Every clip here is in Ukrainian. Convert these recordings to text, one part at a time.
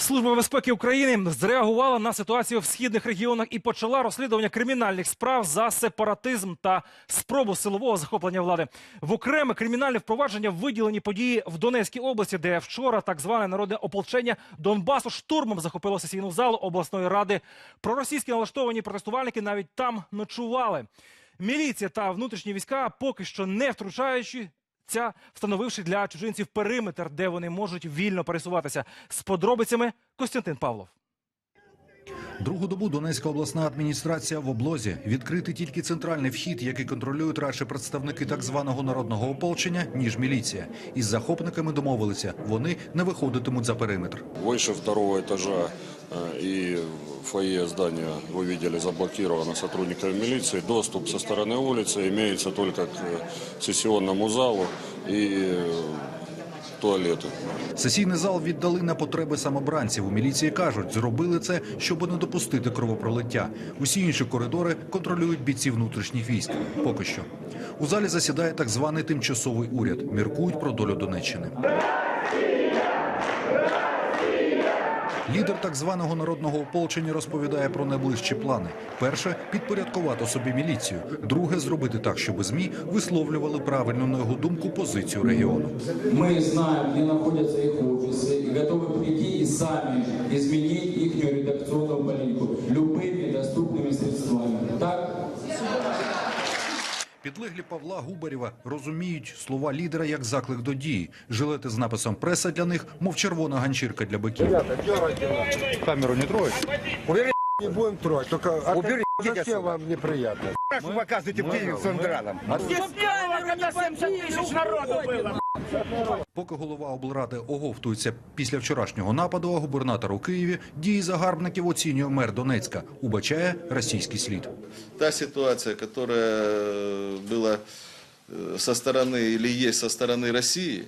Служба безпеки України зреагувала на ситуацію в східних регіонах і почала розслідування кримінальних справ за сепаратизм та спробу силового захоплення влади. В окреме кримінальне впровадження виділені події в Донецькій області, де вчора так зване народне ополчення Донбасу штурмом захопило сесійну залу обласної ради. Проросійські налаштовані протестувальники навіть там ночували. Міліція та внутрішні війська поки що не втручаючи Ця встановивши для чужинців периметр, де вони можуть вільно пересуватися. З подробицями Костянтин Павлов. Другу добу Донецька обласна адміністрація в облозі відкритий тільки центральний вхід, який контролюють радше представники так званого народного ополчення, ніж міліція. Із захопниками домовилися, вони не виходитимуть за периметр. Выше второго этажа э, и фойе здания вы видели заблокировано сотрудниками милиции. Доступ со стороны улицы имеется только к э, сессионному залу и э, туалету. Сесійний зал віддали на потреби самобранців. У міліції кажуть, зробили це, щоб не допустити кровопролиття. Усі інші коридори контролюють бійці внутрішніх військ. Поки що у залі засідає так званий тимчасовий уряд. Міркують про долю Донеччини. Лідер так званого народного ополчення розповідає про найближчі плани: перше підпорядкувати собі міліцію, друге зробити так, щоб змі висловлювали правильну на його думку позицію регіону. Мы знаем, где находятся их офисы и готовы прийти и сами изменить их редакционную политику Підлеглі Павла Губарєва розуміють слова лідера як заклик до дії. Жилети з написом преса для них, мов червона ганчірка для биків. Камеру не трогать. Не будем трогать, только от Уберите этого отсюда. совсем вам неприятно. Вы показываете в Киеве с Андраном. Поки голова облради оговтується після вчорашнього нападу, а губернатор у Києві дії загарбників оцінює мер Донецька. Убачає російський слід. та ситуация, которая была э, со стороны или есть со стороны России,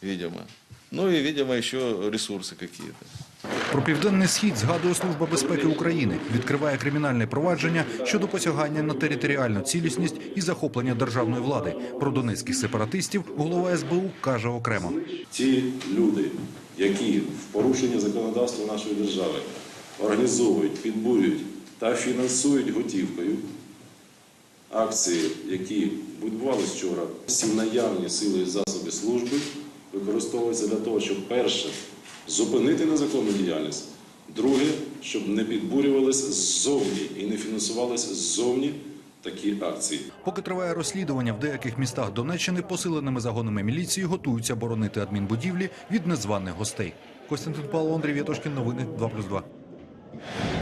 видимо, ну и, видимо, еще ресурсы какие-то. Про південний схід згадує Служба безпеки України. Відкриває кримінальне провадження щодо посягання на територіальну цілісність і захоплення державної влади. Про донецьких сепаратистів голова СБУ каже окремо. ті люди, які в порушення законодавства нашої держави організовують, підбурюють та фінансують готівкою акції, які відбувалися вчора, всі наявні сили і засоби служби використовуються для того, щоб перше зупинити незаконну діяльність, друге, щоб не підбурювалися ззовні і не фінансувалися ззовні такі акції. Поки триває розслідування в деяких містах Донеччини, посиленими загонами міліції готуються боронити адмінбудівлі від незваних гостей. Костянтин Павло, Андрій Вєтошкін, новини 2+,2.